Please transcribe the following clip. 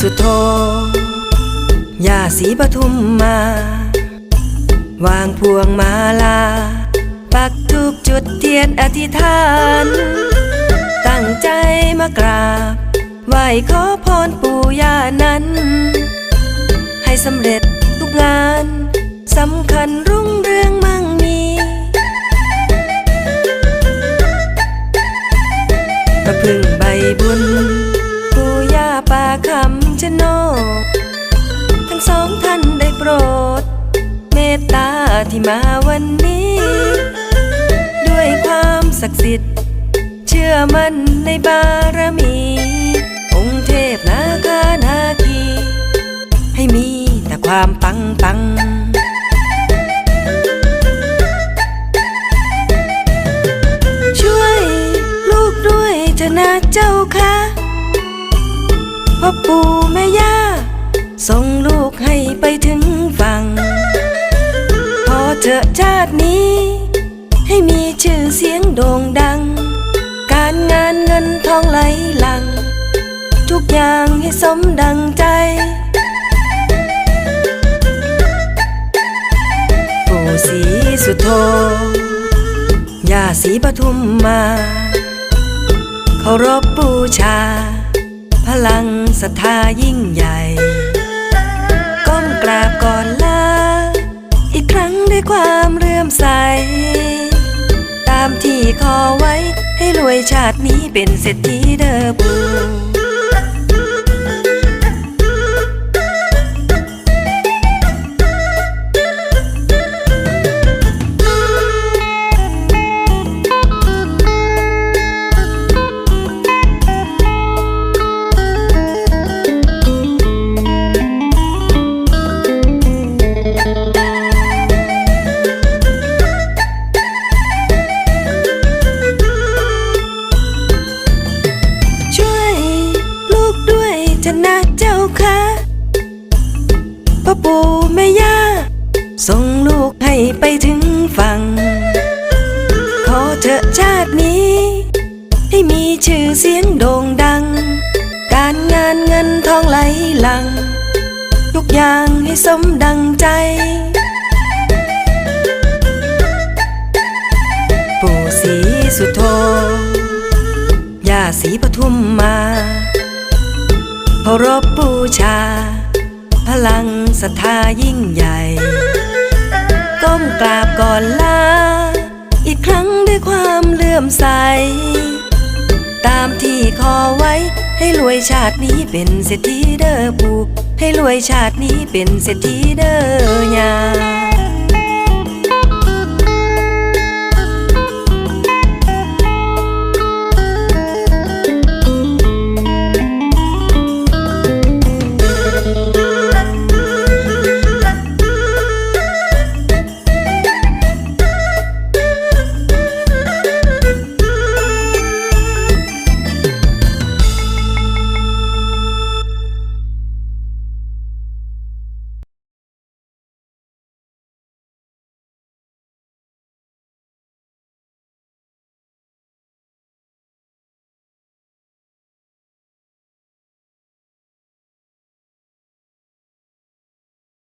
สุโธยาสีปทุมมา วางพวงมาลา ปักทูบจุดเทียนอธิษฐาน ตั้งใจมากราบ ไหวขอพรปู่ย่านั้น ให้สำเร็จทุกงานสำคัญรุ่งเรืองมา ที่มาวันนี้ ด้วยความศักดิ์สิทธิ์ เชื่อมั่นในบารมี องค์เทพนาคานาคี ให้มีแต่ความปังปังช่วยลูกด้วยเถอะนะเจ้าค่ะพ่อปู่แม่ย่าส่งลูกให้ไปถึง เถอะชาตินี้ ให้มีชื่อเสียงโด่งดัง การงานเงินทองไหลหลัง ทุกอย่างให้สมดังใจปู่ศรีสุโธย่าศรีปทุมมาเคารพบูชา พลังศรัทธายิ่งใหญ่ ใส ตามที่ขอไว้ให้รวยชาตินี้เป็นเศรษฐีเด้อ นะเจ้าค่ะพ่อปู่แม่ย่า ส่งลูกให้ไปถึงฝั่ง ขอเถอะชาตินี้ ให้มีชื่อเสียงโด่งดัง การงานเงินทองไหลหลัง ทุกอย่างให้สมดังใจ ปู่ศรีสุโธย่าศรีปทุมมา เคารพบูชา พลังศรัทธายิ่งใหญ่ ก้มกราบก่อนลา อีกครั้งด้วยความเลื่อมใส ตามที่ขอไว้ ให้รวยชาตินี้เป็นเศรษฐีเด้อปู่ให้รวยชาตินี้เป็นเศรษฐีเด้อยา